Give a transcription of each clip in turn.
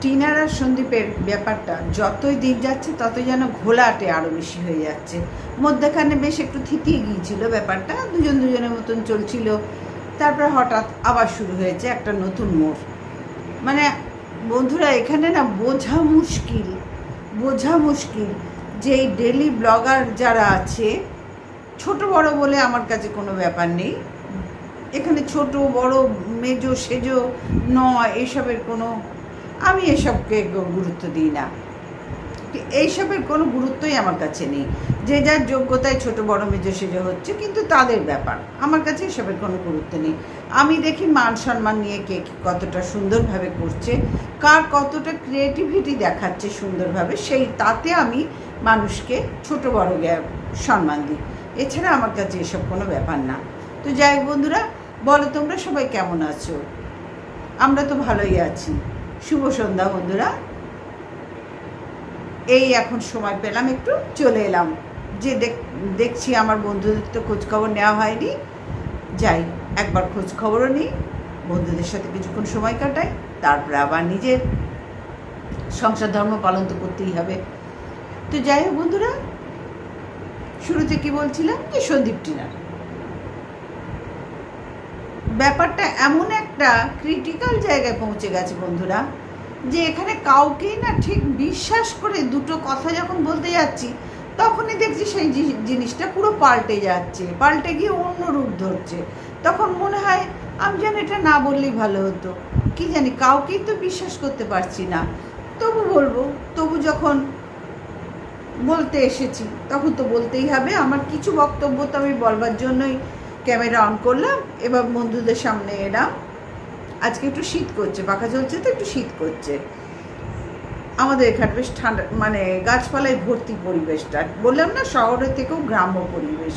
টিনার আর সন্দীপের ব্যাপারটা যতই দিন যাচ্ছে, ততই যেন ঘোলাটে আরও বেশি হয়ে যাচ্ছে। মধ্যেখানে বেশ একটু থিতিয়ে গিয়েছিল ব্যাপারটা, দুজন দুজনের মতন চলছিল। তারপরে হঠাৎ আবার শুরু হয়েছে একটা নতুন মোড়। মানে বন্ধুরা, এখানে না বোঝা মুশকিল বোঝা মুশকিল যে এই ডেলি ব্লগার যারা আছে, ছোট বড় বলে আমার কাছে কোনো ব্যাপার নেই। এখানে ছোট, বড়, মেজো, সেজো নয়, এসবের কোনো আমি এসবকে গুরুত্ব দিই না। এইসবের কোনো গুরুত্বই আমার কাছে নেই। যে যার যোগ্যতায় ছোট বড় মেজো সেজো হচ্ছে, কিন্তু তাদের ব্যাপার। আমার কাছে এসবের কোনো গুরুত্ব নেই। আমি দেখি মান সম্মান নিয়ে কে কতটা সুন্দরভাবে করছে, কার কতটা ক্রিয়েটিভিটি দেখাচ্ছে সুন্দরভাবে, সেই তাতে আমি মানুষকে ছোট বড় সম্মান দিই। এছাড়া আমার কাছে এসব কোনো ব্যাপার না। তো যাই বন্ধুরা, বলো তোমরা সবাই কেমন আছো? আমরা তো ভালোই আছি। শুভ সন্ধ্যা বন্ধুরা। এই এখন সময় পেলাম একটু, চলে এলাম। যে দেখ- দেখছি আমার বন্ধুদের তো খোঁজখবর নেওয়া হয়নি। যাই, একবার খোঁজখবরও নিই, বন্ধুদের সাথে কিছুক্ষণ সময় কাটাই, তারপরে আবার নিজের সংসার ধর্ম পালন তো করতেই হবে। তো যাই হোক বন্ধুরা শুরুতে কি বলছিলাম যে সন্দীপ টিনার। ব্যাপারটা এমন একটা ক্রিটিক্যাল জায়গায় পৌঁছে গেছে বন্ধুরা। যে এখানে কাউকেই না ঠিক বিশ্বাস করে দুটো কথা যখন বলতে যাচ্ছি, তখনই দেখছি সেই জিনিসটা পুরো পাল্টে যাচ্ছে, পাল্টে গিয়ে অন্য রূপ ধরছে। তখন মনে হয়, আমি যেন এটা না বললেই ভালো হতো। কি জানি, কাউকেই তো বিশ্বাস করতে পারছি না। তবু বলব, তবু যখন বলতে এসেছি, তখন তো বলতেই হবে, আমার কিছু বক্তব্য তো আমি বলবার জন্যই ক্যামেরা অন করলাম, এবার বন্ধুদের সামনে এলাম। আজকে একটু শীত করছে, পাখা চলছে তো একটু শীত করছে। আমাদের এখানে বেশ ঠান্ডা মানে গাছপালায় ভর্তি পরিবেশটা। বললাম না, শহরের থেকেও গ্রাম্য পরিবেশ।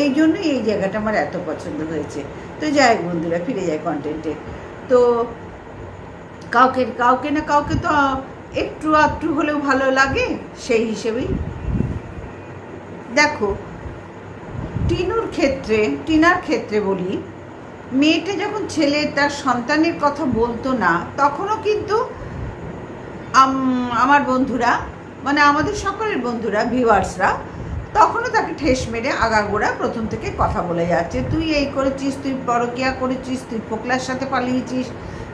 এই জন্যই এই জায়গাটা আমার এত পছন্দ হয়েছে। তো যাই বন্ধুরা, ফিরে যায় কন্টেন্টে তো কাউকে কাউকে না কাউকে তো একটু আধটু হলেও ভালো লাগে, সেই হিসেবেই। দেখো, টিনুর ক্ষেত্রে, টিনার ক্ষেত্রে বলি মেয়েটা যখন ছেলে, তার সন্তানের কথা বলতো না, তখনও কিন্তু আমার বন্ধুরা মানে আমাদের সকলের বন্ধুরা, ভিউয়ার্সরা, তখনও তাকে ঠেস মেরে আগাগোড়া প্রথম থেকে কথা বলে যাচ্ছে। তুই এই করেছিস, তুই পরকিয়া করেছিস, তুই ফোকলার সাথে পালিয়েছিস,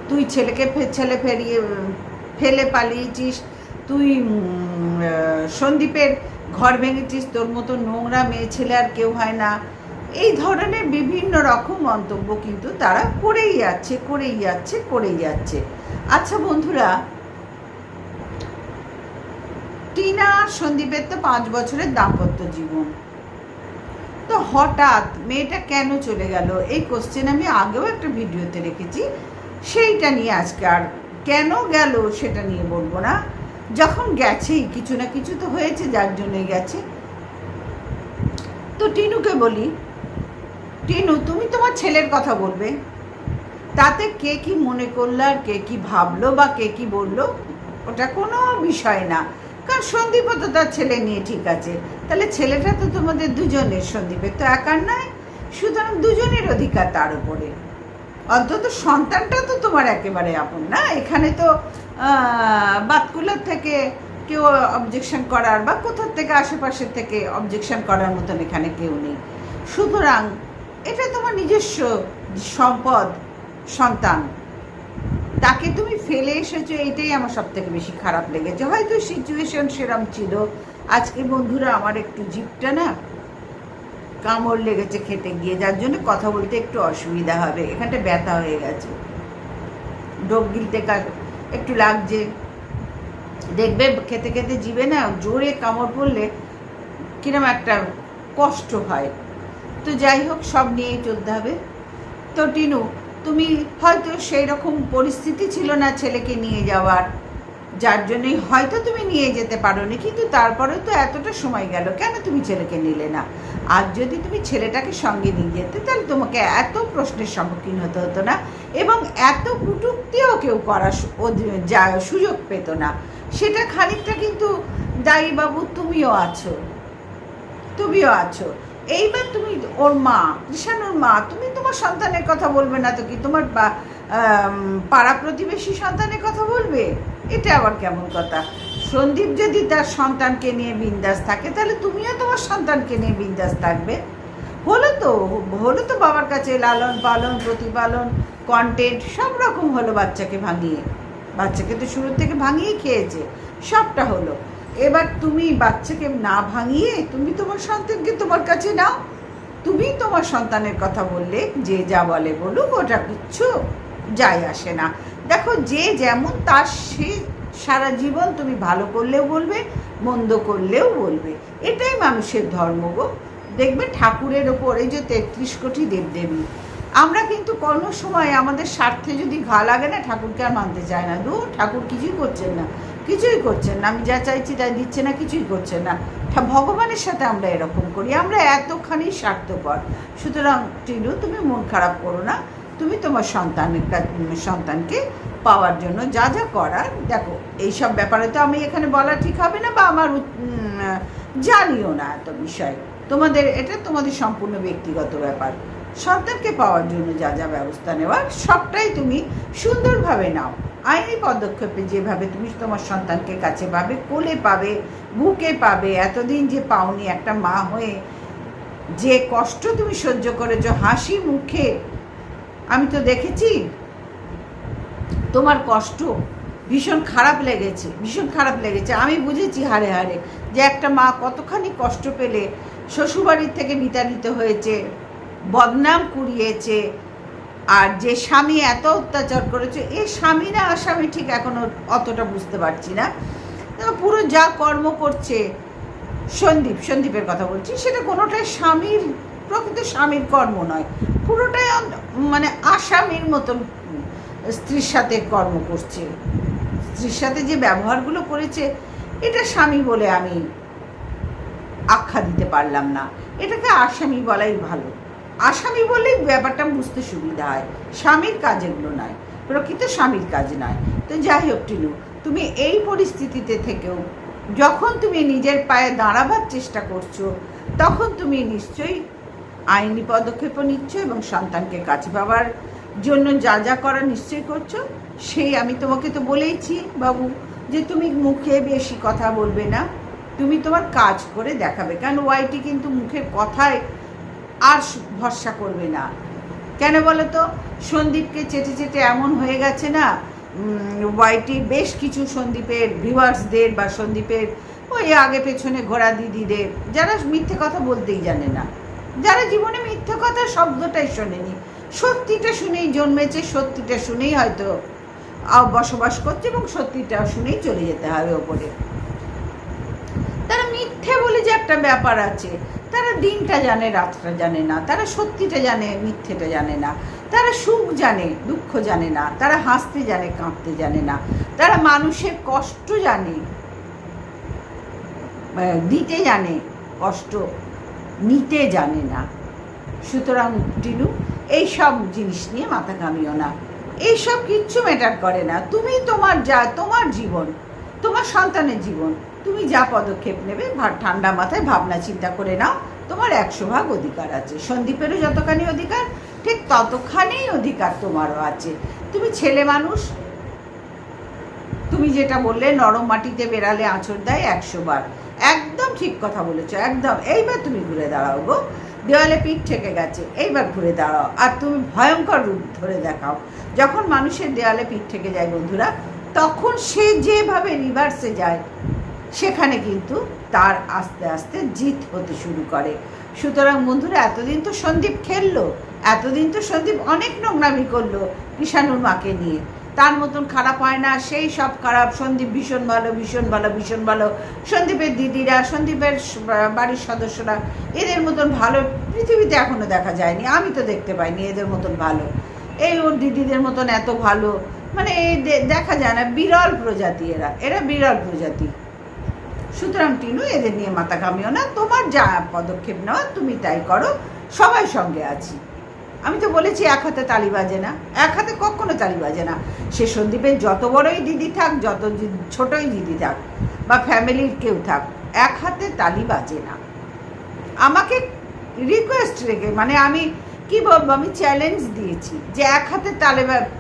তুই ছেলেকে ছেলে ফেরিয়ে, ফেলে পালিয়েছিস, তুই সন্দীপের ঘর ভেঙেছিস, তোর মতো নোংরা মেয়ে ছেলে আর কেউ হয় না। এই ধরনের বিভিন্ন রকম মন্তব্য কিন্তু তারা করেই যাচ্ছে করেই যাচ্ছে করেই যাচ্ছে। আচ্ছা বন্ধুরা, টিনা আর সন্দীপের তো পাঁচ বছরের দাম্পত্য জীবন। তো হঠাৎ মেয়েটা কেন চলে গেল? এই কোশ্চেন আমি আগেও একটা ভিডিওতে রেখেছি। সেইটা নিয়ে আজকে আর কেন গেল সেটা নিয়ে বলব না। যখন গেছেই, কিছু না কিছু তো হয়েছে, যার জন্যই গেছে। তো টিনুকে বলি টিনু, তুমি তোমার ছেলের কথা বলবে। তাতে কে কি মনে করল আর কে কি ভাবলো বা কে কি বলল, ওটা কোনো বিষয় না। কারণ সন্দীপও তো তার ছেলে নিয়ে ঠিক আছে। তাহলে ছেলেটা তো তোমাদের দুজনের সন্দীপের তো একার নয়, সুতরাং দুজনের অধিকার তার উপরে। অন্তত সন্তানটা তো তোমার একেবারে আপন না। এখানে তো বাতকুলার থেকে কেউ অবজেকশন করার বা কোথার থেকে আশেপাশের থেকে অবজেকশন করার মতন এখানে কেউ নেই। সুতরাং এটা তোমার নিজস্ব সম্পদ, সন্তান। তাকে তুমি ফেলে এসেছ এইটাই আমার সব থেকে বেশি খারাপ লেগেছে। হয়তো সিচুয়েশন সেরম ছিল। আজকে বন্ধুরা আমার একটু জিপটা না কামড় লেগেছে খেতে গিয়ে, যার জন্য কথা বলতে একটু অসুবিধা হবে। এখানটা ব্যথা হয়ে গেছে। ডোক গিলতে একটু লাগছে। দেখবে খেতে খেতে জিবে না জোরে কামড় পড়লে কিরম একটা কষ্ট হয়। তো যাই হোক, সব নিয়েই চলতে হবে। তো টিনু, তুমি হয়তো সেই রকম পরিস্থিতি ছিল না ছেলেকে নিয়ে যাওয়ার। যার জন্যই হয়তো তুমি নিয়ে যেতে পারোনি, কিন্তু তারপরেও তো এতটা সময় গেল, কেন তুমি ছেলেকে নিলে না? আর যদি তুমি ছেলেটাকে সঙ্গে নিয়ে যেতে, তাহলে তোমাকে এত প্রশ্নের সম্মুখীন হতে হতো না, এবং এত কুটুক্তিও কেউ করার যা, সুযোগ পেত না। সেটা খানিকটা কিন্তু দায়ী বাবু তুমিও আছো। তুমিও আছো। এইবার তুমি ওর মা কৃষাণুর মা, তুমি তোমার সন্তানের কথা বলবে না তো কি? তোমার পাড়া প্রতিবেশী সন্তানের কথা বলবে? এটা আবার কেমন কথা? সন্দীপ যদি তার সন্তানকে নিয়ে বিন্দাস থাকে, তাহলে তুমিও তোমার সন্তানকে নিয়ে বিন্দাস থাকবে। হলো তো হলো তো বাবার কাছে লালন পালন, প্রতিপালন কন্টেন্ট সব রকম হলো বাচ্চাকে ভাঙিয়ে। বাচ্চাকে তো শুরু থেকে ভাঙিয়ে খেয়েছে। সবটা হলো। এবার তুমি বাচ্চাকে না ভাঙিয়ে তুমি তোমার সন্তানকে তোমার কাছে নাও। তুমি তোমার সন্তানের কথা বললে, যে যা বলে বলুক, ওটা কিচ্ছু যাই আসে না। দেখো, যে যেমন তার সে সারা জীবন তুমি ভালো করলেও বলবে, মন্দ করলেও বলবে। এটাই মানুষের ধর্ম গো। দেখবে ঠাকুরের ওপর এই যে তেত্রিশ কোটি দেবদেবী আমরা কিন্তু কোনো সময় আমাদের স্বার্থে যদি ঘা লাগে না, ঠাকুরকে আর মানতে চায় না। দূর ঠাকুর কিছুই করছেন না। কিছুই করছেন না। আমি যা চাইছি তাই দিচ্ছে না, কিছুই করছেন না। ভগবানের সাথে আমরা এরকম করি। আমরা এতখানি স্বার্থপর। সুতরাং টিনু, তুমি মন খারাপ করো না। তুমি তোমার সন্তানের সন্তানকে পাওয়ার জন্য যা যা করার, দেখো, এইসব ব্যাপারে তো আমি এখানে বলা ঠিক হবে না বা আমার জানিও না এত বিষয়। তোমাদের, এটা তোমাদের সম্পূর্ণ ব্যক্তিগত ব্যাপার। সন্তানকে পাওয়ার জন্য যা যা ব্যবস্থা নেওয়ার, সবটাই তুমি সুন্দরভাবে নাও। আইনি পদক্ষেপে যেভাবে তুমি তোমার সন্তানকে কাছে পাবে, কোলে পাবে, বুকে পাবে, এতদিন যে পাওনি একটা মা হয়ে যে কষ্ট তুমি সহ্য করেছ হাসি মুখে, আমি তো দেখেছি তোমার কষ্ট ভীষণ খারাপ লেগেছে, ভীষণ খারাপ লেগেছে। আমি বুঝেছি হারে হারে যে একটা মা কতখানি কষ্ট পেলে, শ্বশুরবাড়ির থেকে বিতাড়িত হয়েছে বদনাম কুড়িয়েছে আর যে স্বামী এত অত্যাচার করেছে, এ স্বামী না আসামি ঠিক এখনও অতটা বুঝতে পারছি না। পুরো যা কর্ম করছে সন্দীপ, সন্দীপের কথা বলছি, সেটা কোনোটাই স্বামীর, প্রকৃত স্বামীর কর্ম নয়। পুরোটাই মানে আসামির মতন স্ত্রীর সাথে কর্ম করছে। স্ত্রীর সাথে যে ব্যবহারগুলো করেছে, এটা স্বামী বলে আমি আখ্যা দিতে পারলাম না। এটাকে আসামি বলাই ভালো। আসামি বললেই ব্যাপারটা বুঝতে সুবিধা হয়। স্বামীর কাজ এগুলো নয়, প্রকৃত স্বামীর কাজ নয়। তো যাই হোক, টিনু, তুমি এই পরিস্থিতিতে থেকেও যখন তুমি নিজের পায়ে দাঁড়াবার চেষ্টা করছ, তখন তুমি নিশ্চয়ই আইনি পদক্ষেপও নিচ্ছ এবং সন্তানকে কাছে পাওয়ার জন্য যা যা করা নিশ্চয়ই করছ। সেই আমি তোমাকে তো বলেইছি বাবু যে তুমি মুখে বেশি কথা বলবে না। তুমি তোমার কাজ করে দেখাবে। কারণ ওয়াইটি কিন্তু মুখের কথায় আর ভরসা করবে না। কেন বলো তো সন্দীপকে চেটে চেটে এমন হয়ে গেছে না ওয়াইটি বেশ কিছু সন্দীপের ভিউয়ার্সদের বা সন্দীপের ওই আগে পেছনে ঘোড়া দিদিদের, যারা মিথ্যে কথা বলতেই জানে না। যারা জীবনে মিথ্যে কথা শব্দটাই শোনেনি। সত্যিটা শুনেই জন্মেছে, সত্যিটা শুনেই হয়তো বসবাস করছে এবং সত্যিটা শুনেই চলে যেতে হবে ওপরে। তারা মিথ্যে বলে যে একটা ব্যাপার আছে। তারা দিনটা জানে, রাতটা জানে না। তারা সত্যিটা জানে, মিথ্যেটা জানে না। তারা সুখ জানে, দুঃখ জানে না। তারা হাসতে জানে, কাঁদতে জানে না। তারা মানুষের কষ্ট জানে দিতে জানে, কষ্ট নিতে জানে না। সুতরাং টিনু, এইসব জিনিস নিয়ে মাথা কামিও না। এইসব কিচ্ছু ম্যাটার করে না। তুমি তোমার যা, তোমার জীবন, তোমার সন্তানের জীবন। তুমি যা পদক্ষেপ নেবে ঠান্ডা মাথায় ভাবনা চিন্তা করে নাও। তোমার একশো ভাগ অধিকার আছে। সন্দীপেরও যতখানি অধিকার, ঠিক ততখানি অধিকার তোমারও আছে। তুমি ছেলে মানুষ। তুমি যেটা বললে, নরম মাটিতে বেড়ালে আঁচড় দেয় একশো বার। একদম ঠিক কথা বলেছ, একদম। এইবার তুমি ঘুরে দাঁড়াও গো। দেওয়ালে পিঠ ঠেকে গেছে, এইবার ঘুরে দাঁড়াও। আর তুমি ভয়ঙ্কর রূপ ধরে দেখাও। যখন মানুষের দেওয়ালে পিঠ ঠেকে যায় বন্ধুরা, তখন সে যেভাবে রিভার্সে যায় সেখানে কিন্তু তার আস্তে আস্তে জিত হতে শুরু করে। সুতরাং বন্ধুরা, এতদিন তো সন্দীপ খেললো, এতদিন তো সন্দীপ অনেক নোংরামি করল কিষানুর মাকে নিয়ে। তার মতন খারাপ হয় না, সেই সব খারাপ। সন্দীপ ভীষণ ভালো ভীষণ ভালো ভীষণ ভালো। সন্দীপের দিদিরা, সন্দীপের বাড়ির সদস্যরা, এদের মতন ভালো পৃথিবীতে এখনও দেখা যায়নি। আমি তো দেখতে পাইনি এদের মতন ভালো। এই ওর দিদিদের মতন এত ভালো। মানে এই দেখা যায় না, বিরল প্রজাতি এরা। এরা বিরল প্রজাতি। সুতরাং টিনু, এদের নিয়ে মাথা কামিও না। তোমার যা পদক্ষেপ নেওয়া তুমি তাই করো। সবাই সঙ্গে আছি। আমি তো বলেছি, এক হাতে তালি বাজে না। এক হাতে কখনো তালি বাজে না। সে সন্দীপের যত বড়ই দিদি থাক, যত ছোটই দিদি থাক, বা ফ্যামিলির কেউ থাক, এক হাতে তালি বাজে না। আমাকে রিকোয়েস্ট রেখে মানে আমি কি বলব, আমি চ্যালেঞ্জ দিয়েছি যে এক হাতে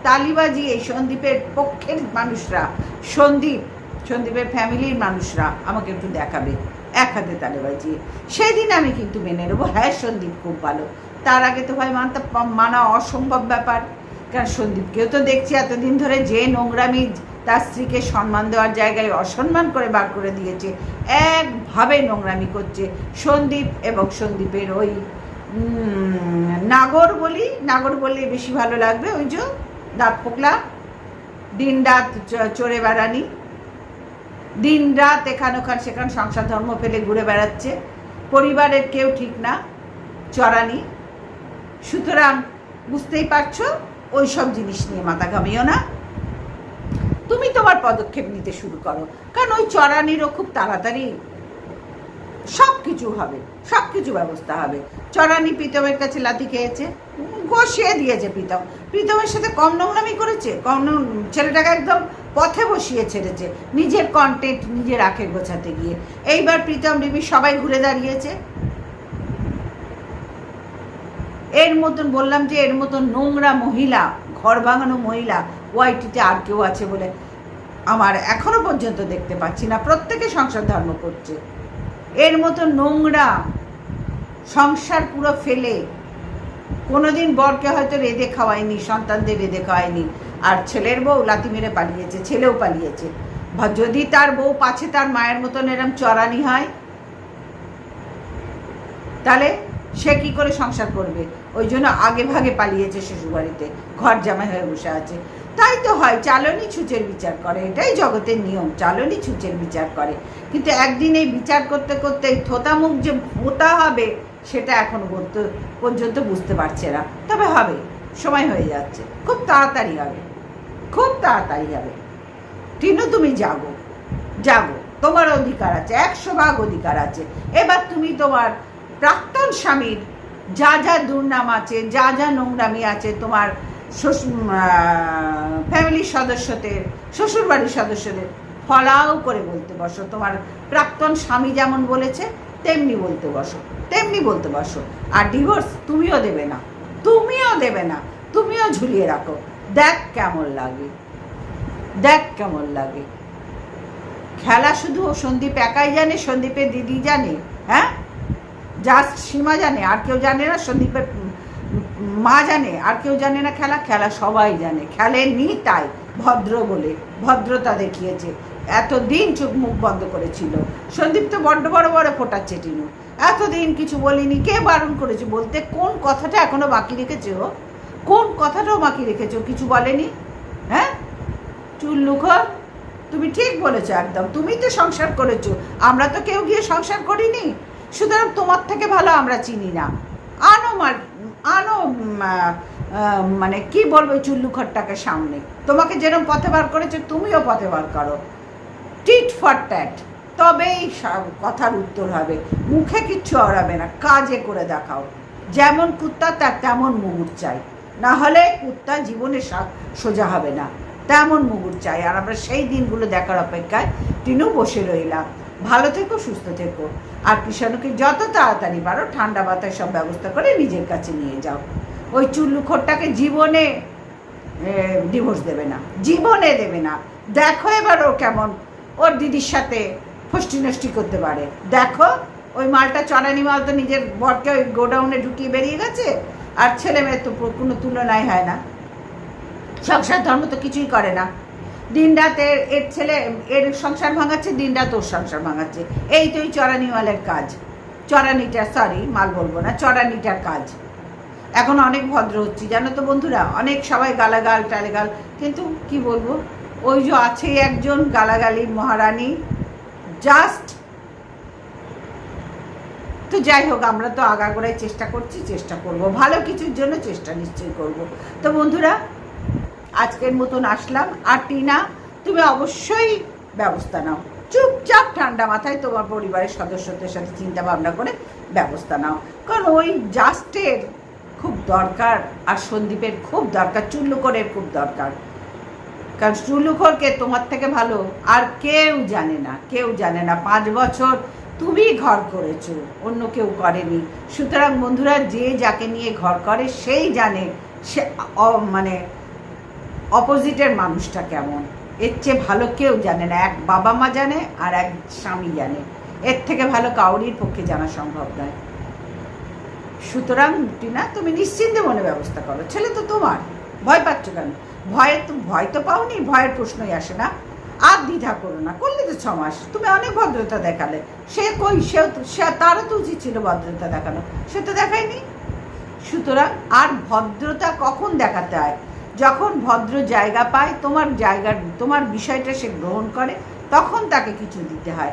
তালি বাজিয়ে সন্দীপের পক্ষের মানুষরা, সন্দীপ সন্দীপের ফ্যামিলির মানুষরা আমাকে একটু দেখাবে। এক হাতে তালে বাজিয়ে সেদিন আমি কিন্তু মেনে নেব। হ্যাঁ সন্দীপ খুব ভালো। তার আগে তো ভাই মানতে মানা অসম্ভব ব্যাপার। কারণ সন্দীপকেও তো দেখছি এতদিন ধরে যে নোংরামি তার স্ত্রীকে সম্মান দেওয়ার জায়গায় অসম্মান করে বার করে দিয়েছে। একভাবে নোংরামি করছে সন্দীপ এবং সন্দীপের ওই নাগর বলি, নাগর বললে বেশি ভালো লাগবে। ওই যে দাঁত পোকলা দিন রাত চড়ে বেড়ানি। দিন রাত এখান ওখান সেখান সংসার ধর্ম ফেলে ঘুরে বেড়াচ্ছে। পরিবারের কেউ ঠিক না, চড়ানি। সুতরাং বুঝতেই পারছ ওই সব জিনিস নিয়ে মাথা ঘামিও না। তুমি তোমার পদক্ষেপ নিতে শুরু করো, কারণ ওই চড়ানিরও খুব তাড়াতাড়ি সব কিছু হবে সব কিছু ব্যবস্থা হবে। চড়ানি প্রীতমের কাছে লাথি খেয়েছে বসিয়ে দিয়েছে প্রীতম। প্রীতমের সাথে কম নোংরামি করেছে? কম ছেলেটাকে একদম পথে বসিয়ে ছেড়েছে, নিজের কন্টেন্ট নিজের আখের গোছাতে গিয়ে। এইবার প্রীতম রিমি সবাই ঘুরে দাঁড়িয়েছে। এর মতন বললাম যে, এর মতন নোংরা মহিলা, ঘর ভাঙানো মহিলা, ওয়াইটিতে আর কেউ আছে বলে আমার এখনও পর্যন্ত দেখতে পাচ্ছি না। প্রত্যেকে সংসার ধর্ম করছে। এর মতো নোংরা সংসার পুরো ফেলে। কোনোদিন বরকে হয়তো রেঁধে খাওয়ায়নি, সন্তানদের রেঁধে খাওয়ায়নি। আর ছেলের বউ লাথি মেরে পালিয়েছে, ছেলেও পালিয়েছে। যদি তার বউ পাছে তার মায়ের মতন এরম চড়ানি হয়, তাহলে সে কি করে সংসার করবে? ওই জন্য আগে ভাগে পালিয়েছে শ্বশুরবাড়িতে, ঘর জামাই হয়ে বসে আছে। তাই তো হয় চালনি ছুঁচের বিচার করে, এটাই জগতের নিয়ম চালনি ছুঁচের বিচার করে। কিন্তু একদিন এই বিচার করতে করতে এই থোতামুখ যে ভোতা হবে, সেটা এখন পর্যন্ত- পর্যন্ত বুঝতে পারছে না। তবে হবে, সময় হয়ে যাচ্ছে, খুব তাড়াতাড়ি হবে, খুব তাড়াতাড়ি হবে। টিনু, তুমি জাগো জাগো, তোমার অধিকার আছে, একশো ভাগ অধিকার আছে। এবার তুমি তোমার প্রাক্তন স্বামীর যা যা দুর্নাম আছে, যা যা নোংরামি আছে, তোমার ফ্যামিলির সদস্যদের, শ্বশুরবাড়ির সদস্যদের ফলাও করে বলতে বসো। তোমার প্রাক্তন স্বামী যেমন বলেছে, তেমনি বলতে বসো। তেমনি বলতে বসো। আর ডিভোর্স তুমিও দেবে না। তুমিও দেবে না। তুমিও ঝুলিয়ে রাখো। দেখ কেমন লাগে। দেখ কেমন লাগে। খেলা শুধু সন্দীপ একাই জানে, সন্দীপের দিদি জানে হ্যাঁ? জাস্ট সীমা জানে। আর কেউ জানে না সন্দীপের মা জানে, আর কেউ জানে না খেলা? খেলা সবাই জানে। খেলেনি তাই। ভদ্র বলে, ভদ্রতা দেখিয়েছে। এতদিন চোখ মুখ বন্ধ করেছিল। সন্দীপ তো বড্ড বড় বড় ফোটাচ্ছে টিনু। এতদিন কিছু বলিনি। কে বারণ করেছে বলতে? কোন কথাটা এখনও বাকি রেখেছে ও? কোন কথাটাও বাকি রেখেছে কিছু বলেনি? হ্যাঁ? চুল্লুখর তুমি ঠিক বলেছ একদম। তুমি তো সংসার করেছ। আমরা তো কেউ গিয়ে সংসার করিনি। সুতরাং তোমার থেকে ভালো আমরা চিনি না। আনো মার আনো মানে কি বলব এই চুল্লুখরটাকে সামনে? তোমাকে যেরকম পথে বার করেছে, তুমিও পথে বার করো। টিট ফর ট্যাট তবেই কথার উত্তর হবে। মুখে কিচ্ছু অড়াবে না, কাজে করে দেখাও। যেমন কুত্তা, তার তেমন মুগুর চাই। না হলে কুত্তা জীবনে সোজা হবে না। তেমন মুগুর চাই। আর আমরা সেই দিনগুলো দেখার অপেক্ষায় টিনু বসে রইলাম। ভালো থেকো, সুস্থ থেকো। আর কৃষণকে যত তাড়াতাড়ি পারো ঠান্ডা বাতাস সব ব্যবস্থা করে নিজের কাছে নিয়ে যাও। ওই চুল্লুখোরটাকে জীবনে ডিভোর্স দেবে না। জীবনে দেবে না। দেখো এবার ও কেমন। ওর দিদির সাথে ফষ্টি নষ্টি করতে পারে। দেখো, ওই মালটা, চড়ানি মাল তো নিজের বরকে ওই গোডাউনে ঢুকিয়ে বেরিয়ে গেছে। আর ছেলে মেয়ের তো কোনো তুলনাই হয় না। সংসার ধর্ম তো কিছুই করে না। দিন রাত এর ছেলে, এর সংসার ভাঙাচ্ছে, দিন রাত ওর সংসার ভাঙাচ্ছে। এই তো এই চড়ানিওয়ালের কাজ। চড়ানিটা সরি মাল বলব না, চড়ানিটার কাজ। এখন অনেক ভদ্র হচ্ছি, জানো তো বন্ধুরা? অনেক সবাই গালাগাল, টালেগাল, কিন্তু কি বলব? ওই যে আছে একজন গালাগালির মহারানী জাস্ট তো যাই হোক, আমরা তো আগাগোড়াই চেষ্টা করছি, চেষ্টা করব। ভালো কিছুর জন্য চেষ্টা নিশ্চয়ই করব। তো বন্ধুরা আজকের মতন আসলাম। আর টিনা, তুমি অবশ্যই ব্যবস্থা নাও। চুপচাপ ঠান্ডা মাথায় তোমার পরিবারের সদস্যদের সাথে চিন্তা ভাবনা করে ব্যবস্থা নাও। কারণ ওই জাস্টের খুব দরকার আর সন্দীপের খুব দরকার চুল্লুকরের খুব দরকার। কারণ চুল্লুকরকে তোমার থেকে ভালো আর কেউ জানে না, কেউ জানে না। পাঁচ বছর তুমি ঘর করেছ, অন্য কেউ করেনি। সুতরাং বন্ধুরা, যে যাকে নিয়ে ঘর করে, সেই জানে সে মানে অপোজিটের মানুষটা কেমন? এর চেয়ে ভালো কেউ জানে না। এক বাবা মা জানে আর এক স্বামী জানে। এর থেকে ভালো কাউরির পক্ষে জানা সম্ভব নয়। সুতরাং টিনা, তুমি নিশ্চিন্তে মনে ব্যবস্থা করো। ছেলে তো তোমার। ভয় পাচ্ছ কেন? ভয়ের তো ভয় তো পাওনি, ভয়ের প্রশ্নই আসে না। আর দ্বিধা করো না, করলে তো ছ মাস। তুমি অনেক ভদ্রতা দেখালে। সে কই? সেও সে তারও তো উচিত ছিল ভদ্রতা দেখানো। সে তো দেখায়নি। সুতরাং আর ভদ্রতা কখন দেখাতে হয়? যখন ভদ্র জায়গা পায়, তোমার জায়গার, তোমার বিষয়টা সে গ্রহণ করে, তখন তাকে কিছু দিতে হয়।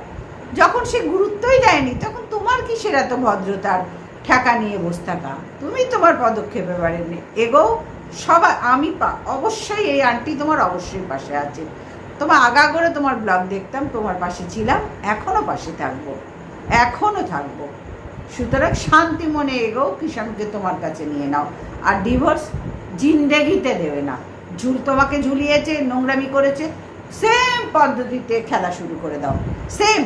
যখন সে গুরুত্বই দেয়নি, তখন তোমার কিসের এত ভদ্রতার ঠেকা নিয়ে বসে থাকা? তুমি তোমার পদক্ষেপ নে- এগোও সবাই আমি অবশ্যই এই আন্টি তোমার অবশ্যই পাশে আছে। তোমার আগা করে তোমার ব্লগ দেখতাম, তোমার পাশে ছিলাম, এখনও পাশে থাকব। এখনও থাকব। সুতরাং শান্তি মনে এগোও কিষাণকে তোমার কাছে নিয়ে নাও। আর ডিভোর্স জিন্দেগিতে দেবে না। ঝুল তোমাকে ঝুলিয়েছে, নোংরামি করেছে। সেম পদ্ধতিতে খেলা শুরু করে দাও। সেম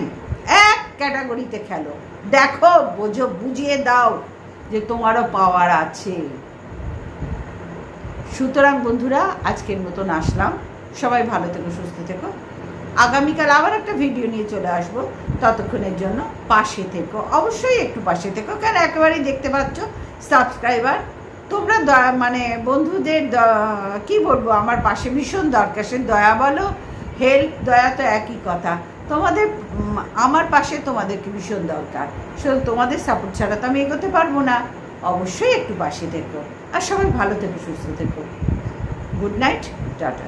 এক ক্যাটাগরিতে খেলো। দেখো, বোঝো, বুঝিয়ে দাও যে তোমারও পাওয়ার আছে। সুতরাং বন্ধুরা, আজকের মতন আসলাম। সবাই ভালো থেকো, সুস্থ থেকো। আগামীকাল আবার একটা ভিডিও নিয়ে চলে আসব। ততক্ষণের জন্য পাশে থেকো। অবশ্যই একটু পাশে থেকো কেন একেবারেই দেখতে পাচ্ছ সাবস্ক্রাইবার তোমরা মানে বন্ধুদের কি বলব, আমার পাশে ভীষণ দরকার। সে দয়া বলো, হেল্প, দয়া তো একই কথা। তোমাদের আমার পাশে তোমাদেরকে ভীষণ দরকার। শুধু তোমাদের সাপোর্ট ছাড়া তো আমি এগোতে পারব না। অবশ্যই একটু পাশে থেকো। আর সবাই ভালো থেকো, সুস্থ থেকো। Good night tata.